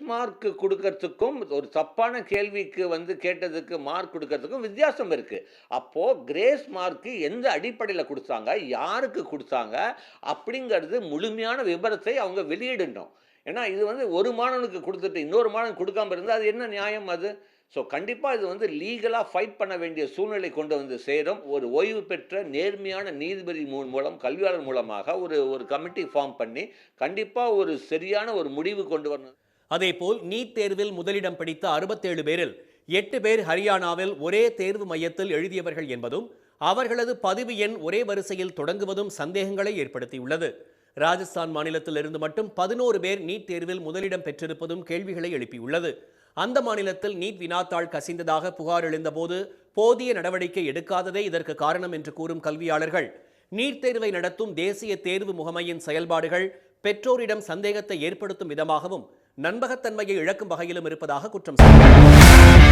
Mark கொடுக்கறதுக்கும் ஒரு தப்பான கேள்விக்கு வந்து கேட்டதுக்கு மார்க் கொடுக்கறதுக்கும் வித்தியாசம் இருக்குது அப்போது கிரேஸ் மார்க்கு எந்த அடிப்படையில் கொடுத்தாங்க யாருக்கு கொடுத்தாங்க அப்படிங்கிறது முழுமையான விபரத்தை அவங்க வெளியிடணும். ஏன்னா இது வந்து ஒரு மாணவனுக்கு கொடுத்துட்டு இன்னொரு மாணவன் கொடுக்காம இருந்தால் அது என்ன நியாயம் அது? ஸோ கண்டிப்பாக இது வந்து லீகலாக ஃபைட் பண்ண வேண்டிய சூழ்நிலை கொண்டு வந்து சேரும். ஒரு ஓய்வு பெற்ற நேர்மையான நீதிபதி மூ- மூலம் கல்வியாளர் மூலமாக ஒரு ஒரு கமிட்டி ஃபார்ம் பண்ணி கண்டிப்பாக ஒரு சரியான ஒரு முடிவு கொண்டு வரணும். அதேபோல் நீட் தேர்வில் முதலிடம் பிடித்த அறுபத்தேழு பேரில் எட்டு பேர் ஹரியானாவில் ஒரே தேர்வு மையத்தில் எழுதியவர்கள் என்பதும் அவர்களது பதிவு எண் ஒரே வரிசையில் தொடங்குவதும் சந்தேகங்களை ஏற்படுத்தியுள்ளது. ராஜஸ்தான் மாநிலத்திலிருந்து மட்டும் பதினோரு பேர் நீட் தேர்வில் முதலிடம் பெற்றிருப்பதும் கேள்விகளை எழுப்பியுள்ளது. அந்த மாநிலத்தில் நீட் வினாத்தாள் கசிந்ததாக புகார் எழுந்தபோது போதிய நடவடிக்கை எடுக்காததே இதற்கு காரணம் என்று கூறும் கல்வியாளர்கள் நீட் தேர்வை நடத்தும் தேசிய தேர்வு முகமையின் செயல்பாடுகள் பெற்றோரிடம் சந்தேகத்தை ஏற்படுத்தும் விதமாகவும் நண்பகத்தன்மையை இழக்கும் வகையிலும் இருப்பதாக குற்றம் சாட்டினர்